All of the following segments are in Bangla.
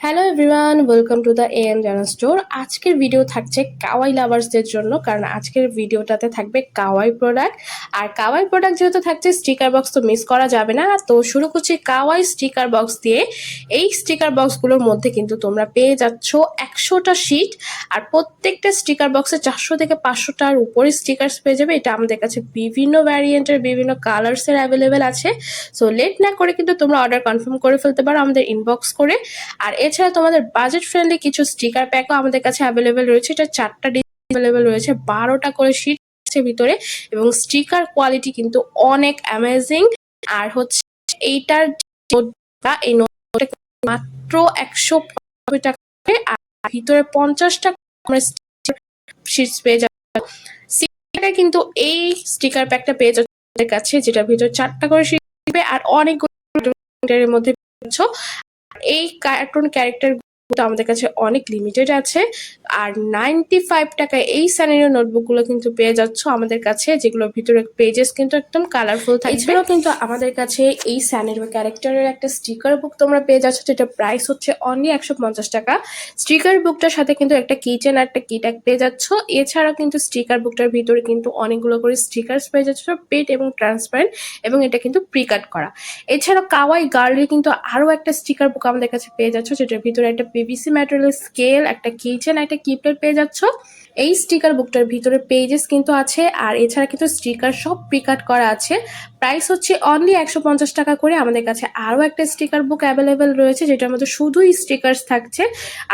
Hello everyone welcome to the A N Jana store আজকের ভিডিও থাকছে কাওয়াই লাভার্সদের জন্য, কারণ আজকের ভিডিওটাতে থাকবে কাওয়াই প্রোডাক্ট আর কাওয়াই প্রোডাক্ট যেহেতু থাকছে স্টিকার বক্স তো মিস করা যাবে না। তো শুরু করছি কাওয়াই স্টিকার বক্স দিয়ে। এই স্টিকার বক্সগুলোর মধ্যে কিন্তু তোমরা পেয়ে যাচ্ছ একশোটা শিট আর প্রত্যেকটা স্টিকার বক্সে চারশো থেকে পাঁচশোটার উপরে স্টিকার্স পেয়ে যাবে। এটা আমাদের কাছে বিভিন্ন ভ্যারিয়েন্টের বিভিন্ন কালার্সের অ্যাভেলেবেল আছে। সো লেট না করে কিন্তু তোমরা অর্ডার কনফার্ম করে ফেলতে পারো আমাদের ইনবক্স করে। আর এছাড়া তোমাদের বাজেট ফ্রেন্ডলি কিছু স্টিকার প্যাকও আমাদের কাছে অ্যাভেলেবেল রয়েছে। এটা চারটা অ্যাভেলেবেল রয়েছে, বারোটা করে শিট ভিতরে এবং স্টিকার কোয়ালিটি কিন্তু অনেক অ্যামেজিং আর হচ্ছে এইটার এই মাত্র একশো টাকা করে, আর ভিতরে পঞ্চাশটা শিটস পেয়ে যাবে কিন্তু এই স্টিকার প্যাকটা পেয়ে যাচ্ছে কাছে যেটা ভিতরে চারটা করে শিট আর অনেকগুলো মধ্যে এই কার্টুন ক্যারেক্টার আমাদের কাছে অনেক লিমিটেড আছে। আর নাইনটি ফাইভ টাকায় এই স্যানিরো নোটবুকগুলো কিন্তু পেয়ে যাচ্ছ আমাদের কাছে যেগুলোর ভিতরে পেজেস কিন্তু একদম কালারফুল থাকে এছাড়াও কিন্তু আমাদের কাছে এই স্যানিরো ক্যারেক্টারের একটা স্টিকার বুক তোমরা পেয়ে যাচ্ছ, যেটা প্রাইস হচ্ছে অনলি একশো পঞ্চাশ টাকা। স্টিকার বুকটার সাথে কিন্তু একটা কিচেন আর একটা কিট্যাগ পেয়ে যাচ্ছ। এছাড়াও কিন্তু স্টিকার বুকটার ভিতরে কিন্তু অনেকগুলো করে স্টিকার্স পেয়ে যাচ্ছ পেট এবং ট্রান্সপারেন্ট এবং এটা কিন্তু প্রি কাট করা। এছাড়াও কাওয়াই গার্লি কিন্তু আরও একটা স্টিকার বুক আমাদের কাছে পেয়ে যাচ্ছ, যেটার ভিতরে একটা পিভিসি ম্যাটেরিয়াল স্কেল একটা কিচেন একটা কিপ্লেট পেয়ে যাচ্ছ। এই স্টিকার বুকটার ভিতরে পেজেস কিন্তু আছে, আর এছাড়া কিন্তু স্টিকার সব প্রিকাট করা আছে। প্রাইস হচ্ছে অনলি একশো পঞ্চাশ টাকা করে। আমাদের কাছে আরও একটা স্টিকার বুক অ্যাভেলেবেল রয়েছে, যেটার মধ্যে শুধুই স্টিকার্স থাকছে।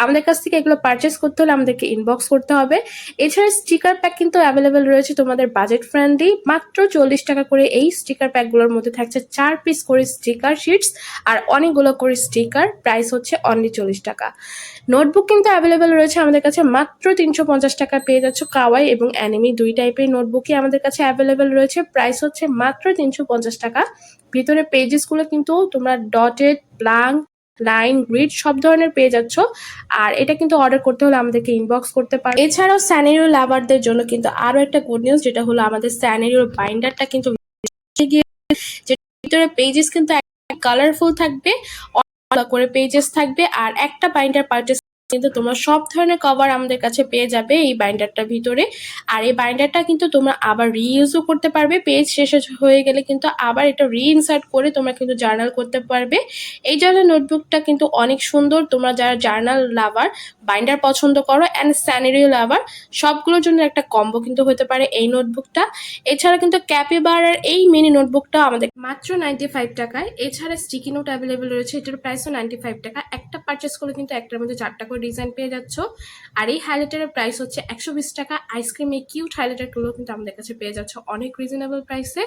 আমাদের কাছ থেকে এগুলো পারচেস করতে হলে আমাদেরকে ইনবক্স করতে হবে। এছাড়া স্টিকার প্যাক কিন্তু অ্যাভেলেবেল রয়েছে তোমাদের বাজেট ফ্রেন্ডলি মাত্র চল্লিশ টাকা করে এই স্টিকার প্যাকগুলোর মধ্যে থাকছে চার পিস করে স্টিকার শিটস আর অনেকগুলো করে স্টিকার প্রাইস হচ্ছে অনলি চল্লিশ টাকা। নোটবুক কিন্তু অ্যাভেলেবেল রয়েছে আমাদের কাছে মাত্র তিনশো পঞ্চাশ টাকা পেয়ে যাচ্ছ কাওয়াই এবং অ্যানিমি দুই টাইপের নোটবুকই আমাদের কাছে অ্যাভেলেবেল রয়েছে। প্রাইস হচ্ছে মাত্র তিনশো পঞ্চাশ টাকা। ভিতরে পেজেসগুলো কিন্তু তোমরা ডটেড ব্লাঙ্ক লাইন গ্রিড সব ধরনের পেয়ে যাচ্ছ। আর এটা কিন্তু অর্ডার করতে হলে আমাদেরকে ইনবক্স করতে পারো। এছাড়াও স্যানেরিও লাভারদের জন্য কিন্তু আরও একটা গুড নিউজ যেটা হলো আমাদের স্যানেরিওর বাইন্ডারটা কিন্তু ভিতরে পেজেস কিন্তু কালারফুল থাকবে করে পেজেস থাকবে, আর একটা বাইন্ডার পারচেস কিন্তু তোমরা সব ধরনের কভার আমাদের কাছে পেয়ে যাবে এই বাইন্ডারটার ভিতরে। আর এই বাইন্ডারটা কিন্তু তোমরা আবার রিইউজও করতে পারবে। পেজ শেষ হয়ে গেলে কিন্তু আবার এটা রিইনসার্ট করে তোমরা কিন্তু জার্নাল করতে পারবে। এই জার্নাল নোটবুকটা কিন্তু অনেক সুন্দর। তোমরা যারা জার্নাল লাভার বাইন্ডার পছন্দ করো অ্যান্ড স্যানিরিও লাভার সবগুলোর জন্য একটা কম্বো কিন্তু হতে পারে এই নোটবুকটা এছাড়া কিন্তু ক্যাপিবারার এই মিনি নোটবুকটা আমাদের মাত্র নাইনটি ফাইভ টাকায়। এছাড়া স্টিকি নোট অ্যাভেলেবেল রয়েছে। এটার প্রাইসও নাইনটি ফাইভ টাকা। একটা পারচেস করলে কিন্তু একটার মধ্যে চারটা করে ডিজাইন পেয়ে যাচ্ছ। আর এই হাইলাইটারের প্রাইস হচ্ছে একশো বিশ টাকা। আইসক্রিম এই কিউট হাইলাইটারগুলো কিন্তু আমাদের কাছে পেয়ে যাচ্ছ অনেক রিজনেবল প্রাইসে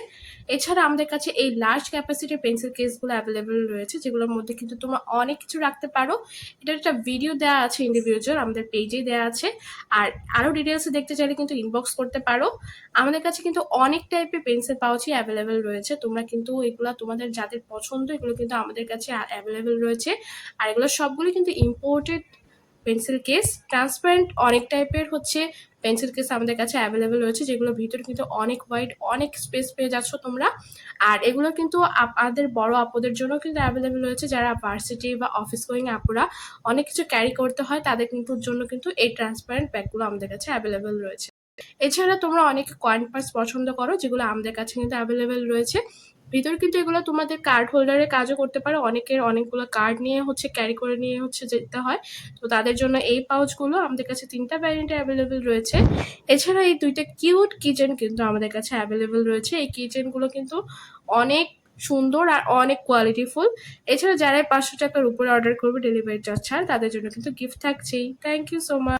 এছাড়া আমাদের কাছে এই লার্জ ক্যাপাসিটির পেন্সিল কেসগুলো অ্যাভেলেবেল রয়েছে, যেগুলোর মধ্যে কিন্তু তোমরা অনেক কিছু রাখতে পারো। এটার একটা ভিডিও দেওয়া আছে ইন্ডিভিজুয়াল আমাদের পেজেই দেওয়া আছে। আর আরও ডিটেলসে দেখতে চাইলে কিন্তু ইনবক্স করতে পারো। আমাদের কাছে কিন্তু অনেক টাইপের পেন্সিল পাউচই অ্যাভেলেবেল রয়েছে। তোমরা কিন্তু এগুলো তোমাদের যাদের পছন্দ, এগুলো কিন্তু আমাদের কাছে অ্যাভেলেবেল রয়েছে। আর এগুলো সবগুলো কিন্তু ইম্পোর্টেড পেন্সিল কেস ট্রান্সপারেন্ট অনেক টাইপের হচ্ছে পেন্সিল কেস আমাদের কাছে অ্যাভেলেবেল রয়েছে, যেগুলোর ভিতরে কিন্তু অনেক হোয়াইট অনেক স্পেস পেয়ে যাচ্ছ তোমরা। আর এগুলো কিন্তু আমাদের বড় আপদের জন্য কিন্তু অ্যাভেলেবেল রয়েছে, যারা ভার্সিটি বা অফিস গোয়িং আপুরা। অনেক কিছু ক্যারি করতে হয়, তাদের কিন্তু জন্য কিন্তু এই ট্রান্সপারেন্ট ব্যাগগুলো আমাদের কাছে অ্যাভেলেবেল রয়েছে। এছাড়া তোমরা অনেক কয়েন পার্স পছন্দ করো, যেগুলো আমাদের কাছে কিন্তু অ্যাভেলেবেল রয়েছে। ভিতরে কিন্তু এগুলো তোমাদের কার্ড হোল্ডারের কাজও করতে পারো। অনেকের অনেকগুলো কার্ড নিয়ে হচ্ছে ক্যারি করে নিয়ে হচ্ছে যেতে হয়। তো তাদের জন্য এই পাউচগুলো আমাদের কাছে তিনটা ভ্যারিয়েন্টে অ্যাভেলেবেল রয়েছে। এছাড়া এই দুইটা কিউট কিচেন কিন্তু আমাদের কাছে অ্যাভেলেবেল রয়েছে। এই কিচেনগুলো কিন্তু অনেক সুন্দর আর অনেক কোয়ালিটিফুল এছাড়া যারাই পাঁচশো টাকার উপরে অর্ডার করবে ডেলিভারি চার্জ ছাড় তাদের জন্য কিন্তু গিফট থাকছেই। Thank you so much